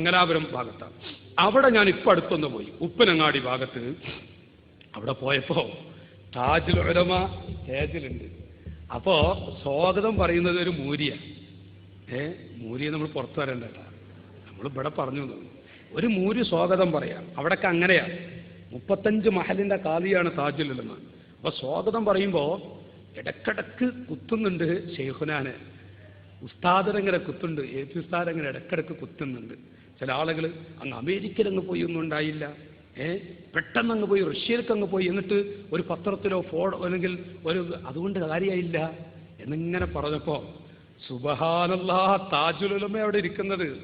മംഗലാപുരം ഭാഗത്താണ്. അവിടെ ഞാൻ ഇപ്പം അടുത്തൊന്ന് പോയി. ഉപ്പനങ്ങാടി ഭാഗത്ത്. അവിടെ പോയപ്പോ താജുൽ ഉലമ തേജിലുണ്ട് അപ്പോ സ്വാഗതം പറയുന്നത് ഒരു മൂരിയ. ഏ മൂരിയെ നമ്മൾ പുറത്തു വരണ്ട നമ്മൾ ഇവിടെ പറഞ്ഞു തന്നു. ഒരു മൂരി സ്വാഗതം പറയാം. അവിടൊക്കെ അങ്ങനെയാണ് മുപ്പത്തഞ്ച് മഹലിന്റെ കാലിയാണ് താജുൽ ഉലമ. അപ്പൊ സ്വാഗതം പറയുമ്പോ ഇടക്കിടക്ക് കുത്തുന്നുണ്ട് ഷെയ്ഖുനാനെ ഉസ്താദരങ്ങനെ കുത്തുണ്ട്. എ പി ഉസ്താദരങ്ങനെ ഇടക്കിടക്ക് കുത്തുന്നുണ്ട്. ചില ആളുകൾ അങ്ങ് അമേരിക്കയിൽ അങ്ങ് പോയി ഒന്നും ഉണ്ടായില്ല. ഏ? പെട്ടെന്ന് അങ്ങ് പോയി റഷ്യയിലേക്ക് അങ്ങ് പോയി എന്നിട്ട് ഒരു പത്രത്തിലോ ഫോൺ അല്ലെങ്കിൽ ഒരു അതുകൊണ്ട് കാര്യമായില്ല എന്നിങ്ങനെ പറഞ്ഞപ്പോ സുബഹാനല്ലാ താജുലുലമ അവിടെ ഇരിക്കുന്നത്?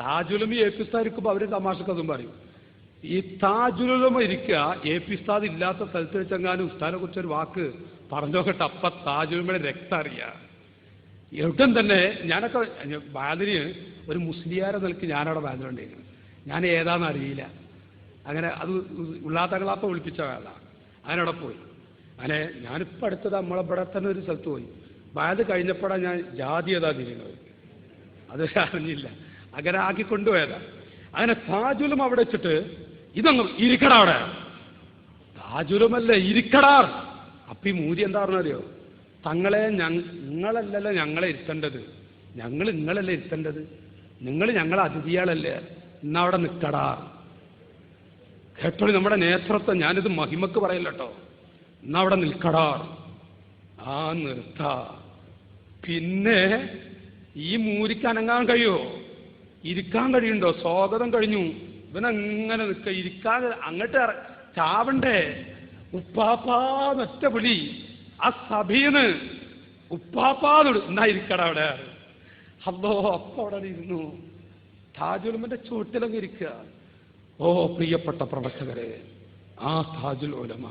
താജുലമി എ പി ഉസ്താദ് ഇരിക്കുമ്പോൾ അവർ തമാശക്കതും പറയും. ഈ താജുലുലമ ഇരിക്കുക എ പി ഉസ്താദ് ഇല്ലാത്ത സ്ഥലത്ത് വെച്ചെങ്ങാനും ഉസ്താദിനെ കുറിച്ചൊരു വാക്ക് പറഞ്ഞോക്കട്ടെ അപ്പ താജുലുമയുടെ രക്തം അറിയാം. എവിടം തന്നെ ഞാനൊക്കെ ബാലന് ഒരു മുസ്ലിയാരെ നിലയ്ക്ക് ഞാനവിടെ ബാലനുണ്ടായിരുന്നു ഞാൻ ഏതാന്ന് അറിയില്ല. അങ്ങനെ അത് ഉള്ളാത്തകളാപ്പ വിളിപ്പിച്ച വേള അതിനവിടെ പോയി. അങ്ങനെ ഞാനിപ്പോൾ അടുത്തത് നമ്മളിവിടെ തന്നെ ഒരു സ്ഥലത്ത് പോയി. ബാൽ കഴിഞ്ഞപ്പോഴാണ് ഞാൻ ജാതി ഏതാ തിരിയുന്നത്? അത് അറിഞ്ഞില്ല. അങ്ങനെ ആക്കി അങ്ങനെ താജുലും അവിടെ വെച്ചിട്ട് ഇതങ്ങ് ഇരിക്കടാ അവിടെ. താജുലുമല്ല ഇരിക്കടാർ അപ്പൊ ഈ മൂരി എന്താ പറഞ്ഞറിയോ തങ്ങളെ നിങ്ങളല്ലല്ലോ ഞങ്ങളെ ഇരുത്തേണ്ടത്. ഞങ്ങൾ നിങ്ങളല്ലേ ഇരുത്തേണ്ടത്. നിങ്ങൾ ഞങ്ങളെ അതിഥിയാളല്ലേ. ഇന്നവിടെ നിൽക്കടാ കേട്ടോളി നമ്മുടെ നേതൃത്വം. ഞാനിത് മഹിമക്ക് പറയില്ല കേട്ടോ ഇന്ന് അവിടെ നിൽക്കടാ. ആ നിർത്ത. പിന്നെ ഈ മൂരിക്ക് അനങ്ങാൻ കഴിയുമോ ഇരിക്കാൻ കഴിയുണ്ടോ? സ്വാഗതം കഴിഞ്ഞു. ഇവനങ്ങനെ നിൽക്ക? ഇരിക്കാൻ അങ്ങോട്ട് ചാവണ്ടേ? ഉപ്പാപ്പാ നൊറ്റ ആ സഭീന്ന് ഉപ്പാപ്പാതോട് എന്നാ അവിടെ അല്ലോ അപ്പ അവിടെ ഇരുന്നു. താജുലമന്റെ ചുവട്ടിലങ്ങ് ഇരിക്കുക. ഓ പ്രിയപ്പെട്ട പ്രവർത്തകരെ ആ താജുൽ ഉലമ